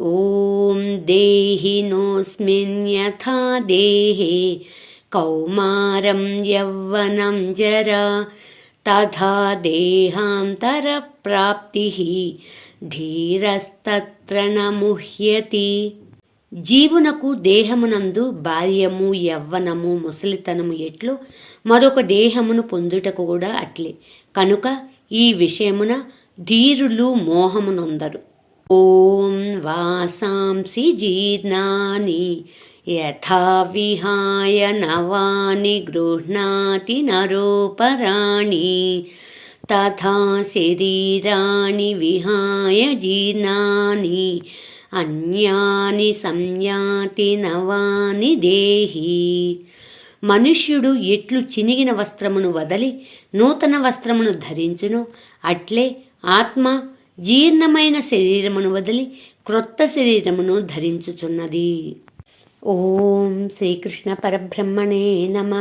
ॐ देहिनोऽस्मिन् यथा देहे कौमारं यौवनं जरा तथा देहान्तरप्राप्तिः धीरस्तत्र न मुह्यति జీవునకు దేహమునందు బాల్యము యవ్వనము ముసలితనము ఎట్లు మరొక దేహమును పొందుటకు కూడా అట్లే కనుక ఈ విషయమున ధీరులు మోహమునొందరు ఓం వాసాంసి జీర్ణాని యథా విహాయ నవాని గృహ్ణాతి నరోపరాణి తథా శరీరాణి విహాయ జీర్ణాని అన్యాని సంయాతి నవాని దేహి మనుష్యుడు ఎట్లు చినిగిన వస్త్రమును వదలి నూతన వస్త్రమును ధరించును అట్లే ఆత్మ జీర్ణమైన శరీరమును వదిలి క్రొత్త శరీరమును ధరించుచున్నది. ఓం శ్రీకృష్ణ పరబ్రహ్మణే నమ.